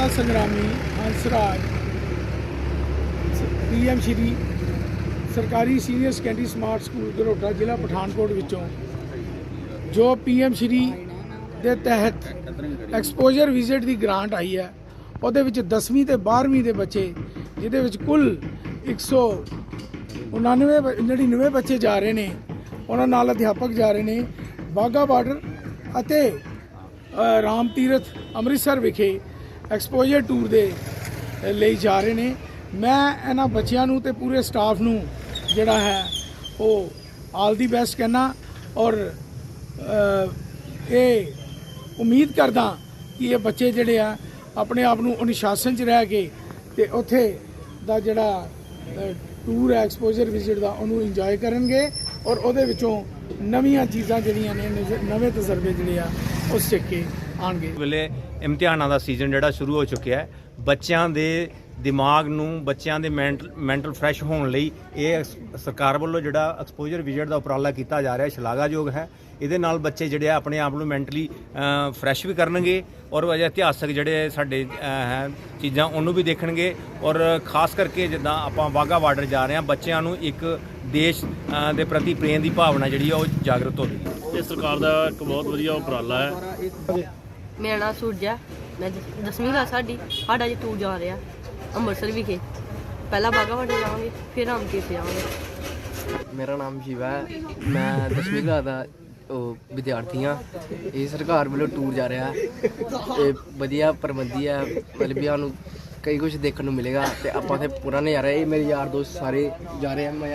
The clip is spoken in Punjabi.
ਸਵਾਧੀਨਤਾ ਸੰਗਰਾਮੀ ਹੰਸਰਾਜ ਪੀਐਮ ਸ਼੍ਰੀ ਸਰਕਾਰੀ senior secondary smart school Garota ਜ਼ਿਲ੍ਹਾ ਪਠਾਨਕੋਟ ਵਿੱਚੋਂ, ਜੋ ਪੀਐਮ ਸ਼੍ਰੀ ਦੇ ਤਹਿਤ ਐਕਸਪੋਜ਼ਰ ਵਿਜ਼ਿਟ ਦੀ ਗ੍ਰਾਂਟ ਆਈ ਹੈ, ਉਹਦੇ ਵਿੱਚ 10ਵੀਂ ਤੇ 12ਵੀਂ ਦੇ ਬੱਚੇ, ਜਿਹਦੇ ਵਿੱਚ ਕੁੱਲ 199 ਬ- 99 ਬੱਚੇ ਜਾ ਰਹੇ ਨੇ, ਉਹਨਾਂ ਨਾਲ ਅਧਿਆਪਕ ਜਾ ਰਹੇ ਨੇ ਬਾਗਾ ਬਾਰਡਰ ਅਤੇ ਰਾਮ ਤੀਰਥ ਅੰਮ੍ਰਿਤਸਰ ਵਿਖੇ ਐਕਸਪੋਜ਼ਰ ਟੂਰ ਦੇ ਲਈ ਜਾ ਰਹੇ ਨੇ। ਮੈਂ ਇਹਨਾਂ ਬੱਚਿਆਂ ਨੂੰ ਤੇ ਪੂਰੇ ਸਟਾਫ ਨੂੰ ਜਿਹੜਾ ਹੈ, ਉਹ ਆਲ ਦੀ ਬੈਸਟ ਕਹਿਣਾ ਔਰ ਇਹ ਉਮੀਦ ਕਰਦਾ ਕਿ ਇਹ ਬੱਚੇ ਜਿਹੜੇ ਆ, ਆਪਣੇ ਆਪ ਨੂੰ ਅਨੁਸ਼ਾਸਨ 'ਚ ਰਹਿ ਕੇ ਤੇ ਉੱਥੇ ਦਾ ਜਿਹੜਾ ਟੂਰ ਹੈ ਐਕਸਪੋਜ਼ਰ ਵਿਜ਼ਿਟ ਦਾ, ਉਹਨੂੰ ਇੰਜੋਏ ਕਰਨਗੇ ਔਰ ਉਹਦੇ ਵਿੱਚੋਂ ਨਵੀਆਂ ਚੀਜ਼ਾਂ ਜਿਹੜੀਆਂ ਨੇ ਨਵੇਂ ਤਜਰਬੇ ਜਿਹੜੇ ਆ ਉਹ ਸਿੱਖ ਕੇ ਆਣਗੇ ਵੇਲੇ ਇਮਤਿਹਾਨਾਂ ਦਾ ਸੀਜ਼ਨ ਜਿਹੜਾ ਸ਼ੁਰੂ ਹੋ ਚੁੱਕਿਆ ਹੈ। ਬੱਚਿਆਂ ਦੇ ਦਿਮਾਗ ਨੂੰ, ਬੱਚਿਆਂ ਦੇ ਮੈਂਟਲ ਮੈਂਟਲ ਫਰੈਸ਼ ਹੋਣ ਲਈ ਇਹ ਸਰਕਾਰ ਵੱਲੋਂ ਜਿਹੜਾ ਐਕਸਪੋਜ਼ਰ ਵਿਜ਼ਿਟ ਦਾ ਉਪਰਾਲਾ ਕੀਤਾ ਜਾ ਰਿਹਾ, ਸ਼ਲਾਘਾਯੋਗ ਹੈ। ਇਹਦੇ ਨਾਲ ਬੱਚੇ ਜਿਹੜੇ ਆ, ਆਪਣੇ ਆਪ ਨੂੰ ਮੈਂਟਲੀ ਫਰੈਸ਼ ਵੀ ਕਰਨਗੇ ਔਰ ਇਤਿਹਾਸਕ ਜਿਹੜੇ ਸਾਡੇ ਹੈ, ਚੀਜ਼ਾਂ ਉਹਨੂੰ ਵੀ ਦੇਖਣਗੇ ਔਰ ਖਾਸ ਕਰਕੇ ਜਿੱਦਾਂ ਆਪਾਂ ਵਾਹਗਾ ਬਾਰਡਰ ਜਾ ਰਹੇ ਹਾਂ, ਬੱਚਿਆਂ ਨੂੰ ਇੱਕ ਦੇਸ਼ ਦੇ ਪ੍ਰਤੀ ਪ੍ਰੇਮ ਦੀ ਭਾਵਨਾ ਜਿਹੜੀ ਆ ਉਹ ਜਾਗਰਤ ਹੋਵੇਗੀ ਇਹ ਸਰਕਾਰ ਦਾ ਇੱਕ ਬਹੁਤ ਵਧੀਆ ਉਪਰਾਲਾ ਹੈ। ਮੇਰਾ ਨਾਮ ਸੂਰਜਾ ਮੈਂ 10ਵੀਂ ਕਲਾਸ ਸਾਡੀ। ਸਾਡਾ ਜੀ ਟੂਰ ਜਾ ਰਿਹਾ। ਅੰਮ੍ਰਿਤਸਰ ਵਿਖੇ। ਪਹਿਲਾਂ ਬਾਗਾ ਵਾਟਰ ਜਾਵਾਂਗੇ, ਫਿਰ ਰਾਮਤੀਰਥ ਜਾਵਾਂਗੇ। ਮੇਰਾ ਨਾਮ ਸ਼ਿਵਾ ਹੈ। ਮੈਂ ਦਸਵੀਂ ਕਲਾਸ ਦਾ ਉਹ ਵਿਦਿਆਰਥੀ ਹਾਂ। ਇਹ ਸਰਕਾਰ ਵੱਲੋਂ ਟੂਰ ਜਾ ਰਿਹਾ। ਹੈ ਇਹ ਵਧੀਆ ਪ੍ਰਬੰਧੀ ਹੈ। ਮਤਲਬ ਵੀ ਸਾਨੂੰ ਕਈ ਕੁਝ ਦੇਖਣ ਨੂੰ ਮਿਲੇਗਾ ਤੇ ਆਪਾਂ ਤੇ ਪੂਰਾ ਨਜ਼ਾਰਾ ਇਹ ਮੇਰੇ ਯਾਰ ਦੋਸਤ ਸਾਰੇ ਜਾ ਰਹੇ ਆ। ਮੈਂ